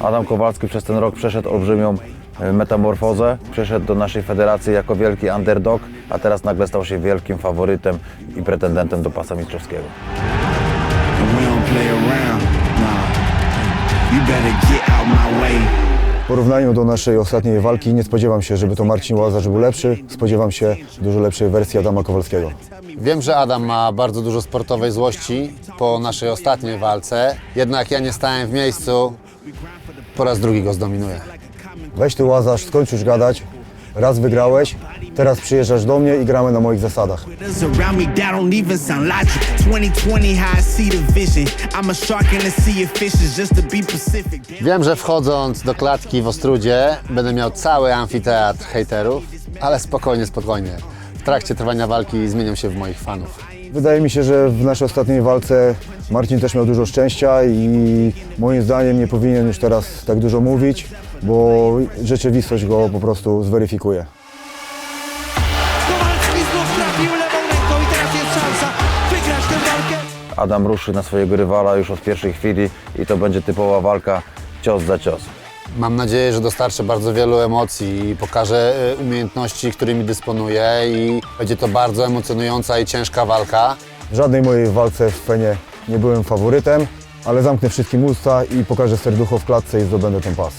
Adam Kowalski przez ten rok przeszedł olbrzymią e, metamorfozę, przeszedł do naszej federacji jako wielki underdog, a teraz nagle stał się wielkim faworytem i pretendentem do pasa mistrzowskiego. W porównaniu do naszej ostatniej walki nie spodziewam się, żeby to Marcin Łazarz był lepszy. Spodziewam się dużo lepszej wersji Adama Kowalskiego. Wiem, że Adam ma bardzo dużo sportowej złości po naszej ostatniej walce, jednak ja nie stałem w miejscu. Po raz drugi go zdominuję. Weź ty Łazarz, skończ już gadać. Raz wygrałeś, teraz przyjeżdżasz do mnie i gramy na moich zasadach. Others around me, that don't even sound logic. 2020, how I see the vision. I'm a shark in the sea of fishes, just to be Pacific. Wiem, że wchodząc do klatki w Ostrudzie będę miał cały amfiteatr hejterów, ale spokojnie, spokojnie. W trakcie trwania walki zmienią się w moich fanów. Wydaje mi się, że w naszej ostatniej walce Marcin też miał dużo szczęścia i moim zdaniem nie powinien już teraz tak dużo mówić, bo rzeczywistość go po prostu zweryfikuje. Kowalski znów trafił lewą ręką i teraz jest szansa wygrać tę walkę. Adam ruszy na swojego rywala już od pierwszej chwili i to będzie typowa walka cios za cios. Mam nadzieję, że dostarczę bardzo wielu emocji i pokażę e, umiejętności, którymi dysponuję i będzie to bardzo emocjonująca i ciężka walka. W żadnej mojej walce w Fenie nie byłem faworytem, ale zamknę wszystkim usta i pokażę serducho w klatce i zdobędę ten pas.